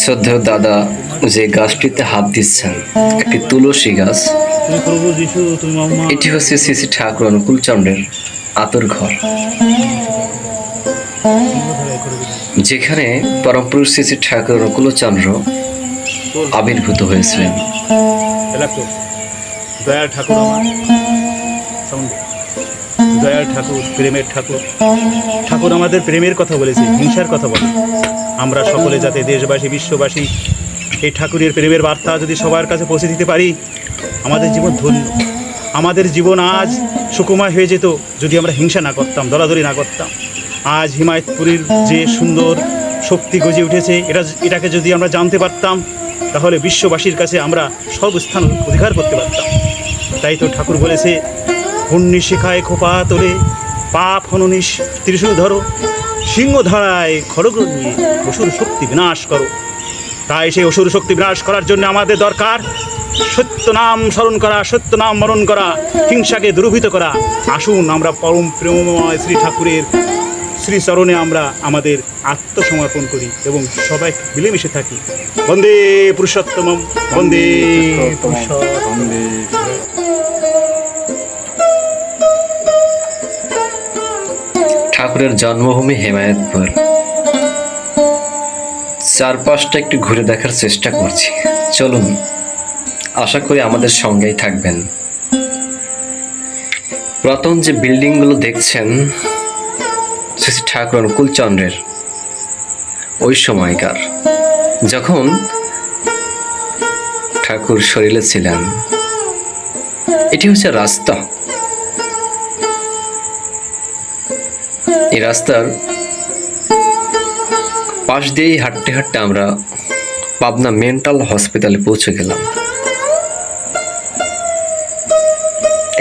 শ্রদ্ধেয় দাদা, যে গাছটিতে হাত দিচ্ছেন, একটি তুলসী গাছ, এটি হচ্ছে শ্রী ঠাকুর অনুকূল চন্দ্রের আতর ঘর। যেখানে পরমপুরুষ শ্রী ঠাকুর অনুকূল চন্দ্র আবির্ভূত হয়েছিলেন। দয়াল ঠাকুর দয়াল ঠাকুর, প্রেমের ঠাকুর। ঠাকুর আমাদের প্রেমের কথা বলেছে, হিংসার কথা বলে। আমরা সকলে যাতে দেশবাসী, বিশ্ববাসী, এই ঠাকুরের প্রেমের বার্তা যদি সবার কাছে পৌঁছে দিতে পারি, আমাদের জীবন ধন্য। আমাদের জীবন আজ সুকুমার হয়ে যেত যদি আমরা হিংসা না করতাম, দলাদলি না করতাম। আজ হিমায়তপুরীর যে সুন্দর শক্তি গজে উঠেছে, এটা এটাকে যদি আমরা জানতে পারতাম, তাহলে বিশ্ববাসীর কাছে আমরা সব স্থান অধিকার করতে পারতাম। তাই তো ঠাকুর বলেছে পুণ্যি শিখায় খোপা তোলে, পাপ হননিস ত্রিশূল ধরো, সিংহ ধারায় নিয়ে অসুর শক্তি বিনাশ করো। তাই সেই অসুর শক্তি বিনাশ করার জন্য আমাদের দরকার সত্য নাম স্মরণ করা সত্য নাম মরণ করা, হিংসাকে দুর্ভূত করা। আসুন আমরা পরম প্রেমময় শ্রী ঠাকুরের শ্রী চরণে আমরা আমাদের আত্মসমর্পণ করি এবং সবাই মিলেমিশে থাকি। বন্দে পুরুষোত্তম বন্দে পুরুষোত্তম ঠাকুরের জন্মভূমি হেমায়তপুর। চারপাশটা একটু ঘুরে দেখার চেষ্টা করছি। চলুন, আশা করি আমাদের সঙ্গেই থাকবেন। প্রথম যে বিল্ডিংগুলো দেখছেন, শ্রী ঠাকুর অনুকূল চন্দ্রের ওই সময়কার। যখন ঠাকুর শরীরে ছিলেন, এটি হচ্ছে রাস্তা। এই রাস্তার পাশ দিয়েই হাঁটতে হাঁটতে আমরা পাবনা মেন্টাল হসপিটালে পৌঁছে গেলাম।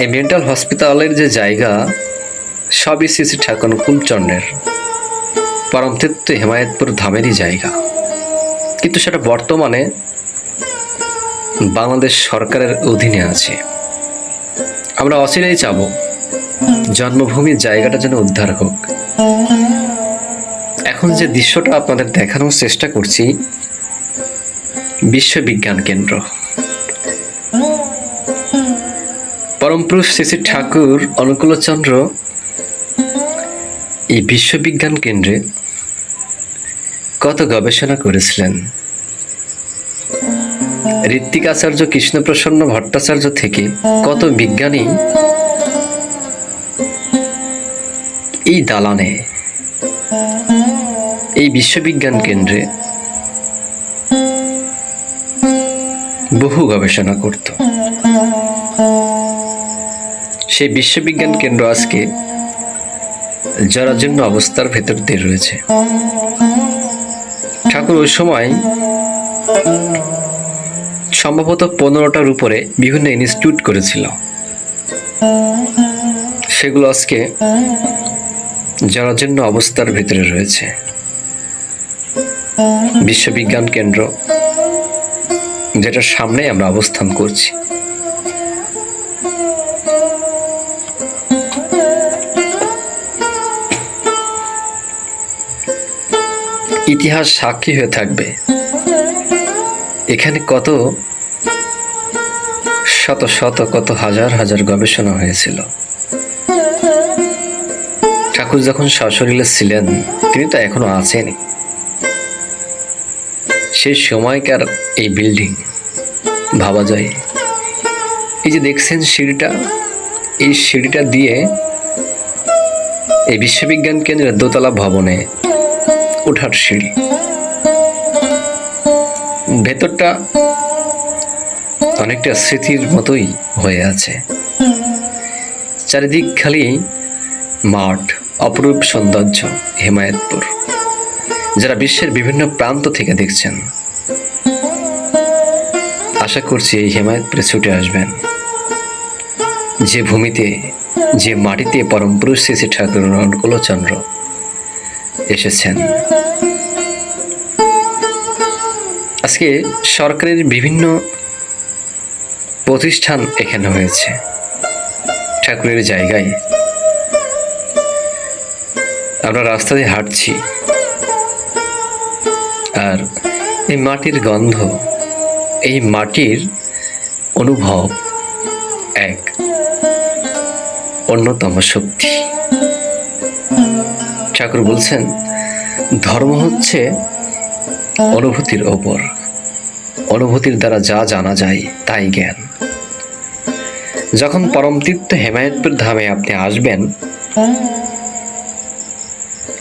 এই মেন্টাল হসপিটালের যে জায়গা, সবই শ্রী শ্রী ঠাকুর কুলচন্ডের পরমতীর্থ হেমায়তপুর ধামেরই জায়গা। কিন্তু সেটা বর্তমানে বাংলাদেশ সরকারের অধীনে আছে। আমরা অচিরেই চাবো জন্মভূমির জায়গাটা যেন উদ্ধার হোক। এখন যে দৃশ্যটা আপনাদের দেখানোর চেষ্টা করছি, বিশ্ববিজ্ঞান কেন্দ্র। পরমপুরুষ শ্রী ঠাকুর অনুকূলচন্দ্র এই বিশ্ববিজ্ঞান কেন্দ্রে কত গবেষণা করেছিলেন? ঋত্বিক আচার্য কৃষ্ণপ্রসন্ন ভট্টাচার্য থেকে কত বিজ্ঞানী এই দালানে, এই বিশ্ববিজ্ঞান কেন্দ্রে বহু গবেষণা করত। সেই বিশ্ববিজ্ঞান কেন্দ্র আজকে জরাজীর্ণ অবস্থার ভেতর দিয়ে রয়েছে। ঠাকুর, ওই সময় সম্ভবত পনেরোটার উপরে বিভিন্ন ইনস্টিটিউট করেছিল। সেগুলো আজকে জরাজীর্ণ অবস্থার ভিতরে রয়েছে। বিশ্ববিজ্ঞান কেন্দ্র, যেটার সামনে আমরা অবস্থান করছি। ইতিহাস সাক্ষী হয়ে থাকবে। এখানে কত শত শত কত হাজার হাজার গবেষণা হয়েছিল। ঠাকুর যখন সশরীরে ছিলেন, তিনি তো এখনও আছেন। সেই সময়কার এই বিল্ডিং ভাবা যায়। এই যে দেখছেন সিঁড়িটা, এই সিঁড়িটা দিয়ে এই বিশ্ববিজ্ঞান কেন্দ্রের দোতলা ভবনে ওঠার সিঁড়ি। ভেতরটা অনেকটা স্মৃতির মতোই হয়ে আছে। চারিদিক খালি মাঠ। অপরূপ সৌন্দর্য হেমায়তপুর, যারা বিশ্বের বিভিন্ন প্রান্ত থেকে দেখছেন। আশা করছি এই হেমায়তপুরে ছুটে আসবেন। যে ভূমিতে, যে মাটিতে পরম পুরুষ শ্রী শ্রী ঠাকুর অনুকূলচন্দ্র এসেছেন। আজকে সরকারের বিভিন্ন প্রতিষ্ঠান এখানে হয়েছে। ঠাকুরের জায়গায় আমরা রাস্তা দিয়ে হাঁটছি। আর এই মাটির গন্ধ, এই মাটির অনুভব এক অন্যতম শক্তি। ঠাকুর বলছেন, ধর্ম হচ্ছে অনুভূতির ওপর। অনুভূতির দ্বারা যা জানা যায়, তাই জ্ঞান। যখন পরমতীর্থ হেমায়তপুর ধামে আপনি আসবেন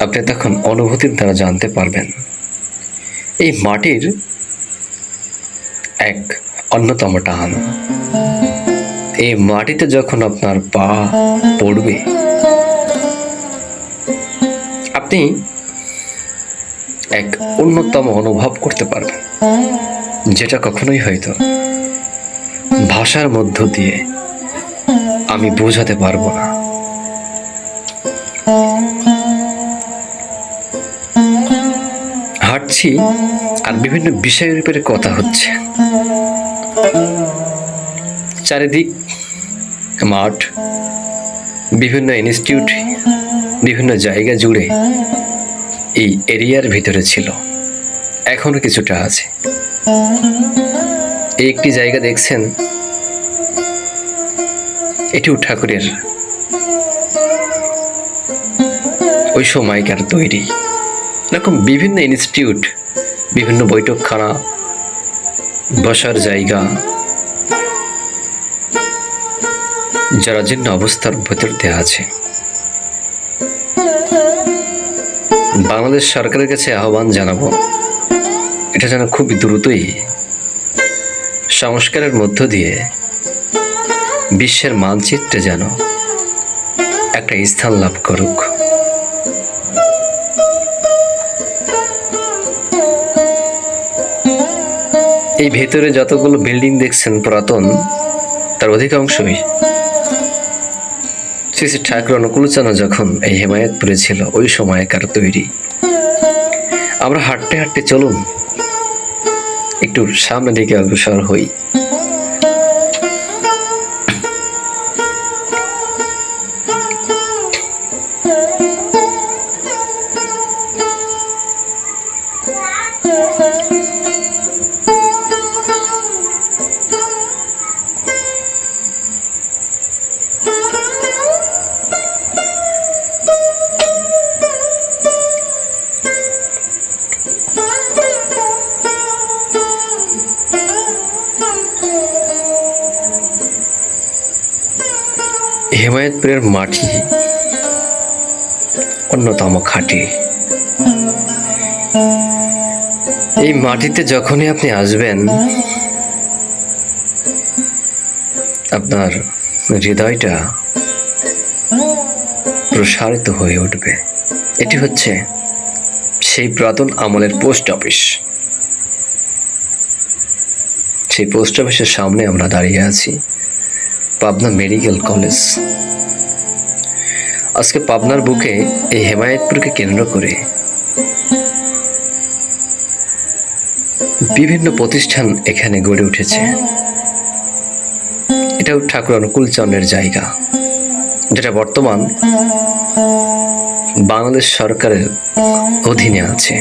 আপনি তখন অনুভূতির দ্বারা জানতে পারবেন। এই মাটির এক অন্যতম টান। এই মাটিতে যখন আপনার পা পড়বে, আপনি এক অন্যতম অনুভব করতে পারবেন, যেটা কখনোই হয়তো ভাষার মধ্য দিয়ে আমি বোঝাতে পারব না। হাঁটছি আর বিভিন্ন বিষয়ের উপরে কথা হচ্ছে। চারিদিক, মাঠ, বিভিন্ন ইনস্টিটিউট বিভিন্ন জায়গা জুড়ে এই এরিয়ার ভিতরে ছিল। এখনও কিছুটা আছে। এই একটি জায়গা দেখছেন? এটিও ঠাকুরের ওই সময়কার তৈরি। এরকম বিভিন্ন ইনস্টিটিউট বিভিন্ন বৈঠকখানা, বসার জায়গা জরাজীর্ণ অবস্থার ভেতর দেওয়া আছে। বাংলাদেশ সরকারের কাছে আহ্বান জানাব, এটা যেন খুব দ্রুতই সংস্কারের মধ্য দিয়ে বিশ্বের মানচিত্রে যেন একটা স্থান লাভ করুক। এই ভেতরে যতগুলো বিল্ডিং দেখছেন পুরাতন, তার অধিকাংশই শ্রী শ্রী ঠাকুর অনুকূলচনা যখন এই হেমায়তপুরে ছিল, ওই সময়কার তৈরি। আমরা হাঁটতে হাঁটতে চলুন, একটু সামনের দিকে অগ্রসর হই। হেমায়তপুরের মাটি অন্যতম খাঁটি। এই মাটিতে যখনই আপনি আসবেন, আপনার হৃদয়টা প্রসারিত হয়ে উঠবে। এটি হচ্ছে সেই পুরাতন আমলের পোস্ট অফিস। সেই পোস্ট অফিসের সামনে আমরা দাঁড়িয়ে আছি। Pabna medical college. আজকে পাবনার বুকে এই হেমায়তপুরকে কেন্দ্র করে বিভিন্ন প্রতিষ্ঠান এখানে গড়ে উঠেছে। এটাও ঠাকুর অনুকূল চন্দ্রের জায়গা, যেটা বর্তমান বাংলাদেশ সরকারের অধীনে আছে।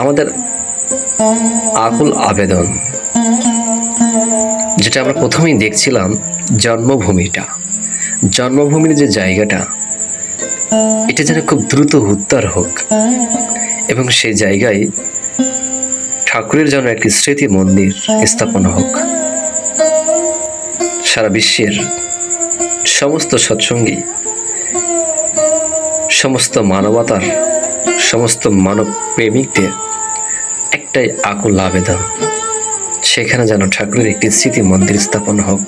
আমাদের আকুল আবেদন যেটা আমরা প্রথমেই দেখছিলাম জন্মভূমিটা। জন্মভূমির যে জায়গাটা, এটা যেন খুব দ্রুত উদ্ধার হোক এবং সেই জায়গায় ঠাকুরের যেন একটি স্মৃতি মন্দির স্থাপন হোক। সারা বিশ্বের সমস্ত সৎসঙ্গী, সমস্ত মানবতার, সমস্ত মানব প্রেমিকদের একটাই আকুল আবেদন। সেখানে যেন ঠাকুরের একটি স্মৃতি মন্দির স্থাপন হোক।